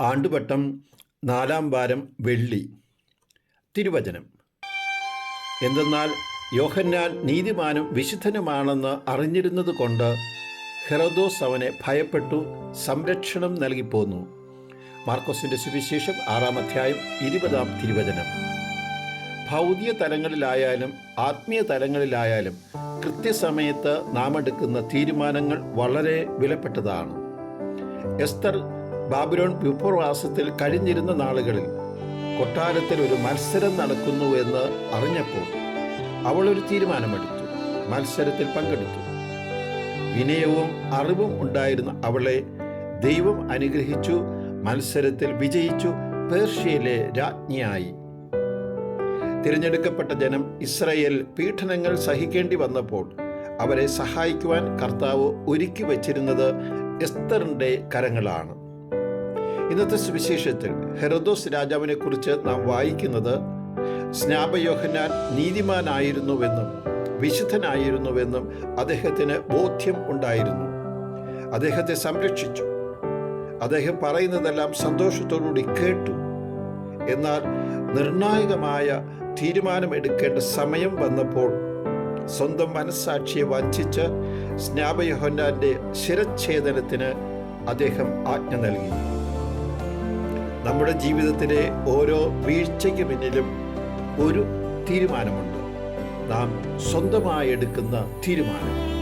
ആണ്ടുവട്ടം നാലാം വാരം വെള്ളി. തിരുവചനം. എന്തെന്നാൽ യോഹന്നാൻ നീതിമാനും വിശുദ്ധനുമാണെന്ന് അറിഞ്ഞിരുന്നത് കൊണ്ട് ഹെറോദോസ് അവനെ ഭയപ്പെട്ടു സംരക്ഷണം നൽകിപ്പോന്നു. മാർക്കോസിന്റെ സുവിശേഷം ആറാം അധ്യായം ഇരുപതാം തിരുവചനം. ഭൗതിക തലങ്ങളിലായാലും ആത്മീയ തലങ്ങളിലായാലും കൃത്യസമയത്ത് നാം എടുക്കുന്ന തീരുമാനങ്ങൾ വളരെ വിലപ്പെട്ടതാണ്. എസ്തർ ബാബിലോൺ വിപ്രവാസത്തിൽ കഴിഞ്ഞിരുന്ന നാളുകളിൽ കൊട്ടാരത്തിൽ ഒരു മത്സരം നടക്കുന്നു എന്ന് അറിഞ്ഞപ്പോൾ അവൾ ഒരു തീരുമാനമെടുത്തു. മത്സരത്തിൽ പങ്കെടുത്തു. വിനയവും അറിവും ഉണ്ടായിരുന്ന അവളെ ദൈവം അനുഗ്രഹിച്ചു മത്സരത്തിൽ വിജയിച്ചു പേർഷ്യയിലെ രാജ്ഞിയായി. തിരഞ്ഞെടുക്കപ്പെട്ട ജനം ഇസ്രയേൽ പീഡനങ്ങൾ സഹിക്കേണ്ടി വന്നപ്പോൾ അവരെ സഹായിക്കുവാൻ കർത്താവ് ഒരുക്കി വച്ചിരുന്നത് എസ്തറിന്റെ കരങ്ങളാണ്. ഇന്നത്തെ സുവിശേഷത്തിൽ ഹെറദോസ് രാജാവിനെ കുറിച്ച് നാം വായിക്കുന്നത് സ്നാപയോഹനാൻ നീതിമാനായിരുന്നുവെന്നും വിശുദ്ധനായിരുന്നുവെന്നും അദ്ദേഹത്തിന് ബോധ്യം ഉണ്ടായിരുന്നു. അദ്ദേഹത്തെ സംരക്ഷിച്ചു. അദ്ദേഹം പറയുന്നതെല്ലാം സന്തോഷത്തോടുകൂടി കേട്ടു. എന്നാൽ നിർണായകമായ തീരുമാനമെടുക്കേണ്ട സമയം വന്നപ്പോൾ സ്വന്തം മനസ്സാക്ഷിയെ വഞ്ചിച്ച് സ്നാപയോഹന്നാന്റെ ശിരച്ഛേദനത്തിന് അദ്ദേഹം ആജ്ഞ നൽകി. നമ്മുടെ ജീവിതത്തിലെ ഓരോ വീഴ്ചയ്ക്ക് പിന്നിലും ഒരു തീരുമാനമുണ്ട്. നാം സ്വന്തമായി എടുക്കുന്ന തീരുമാനം.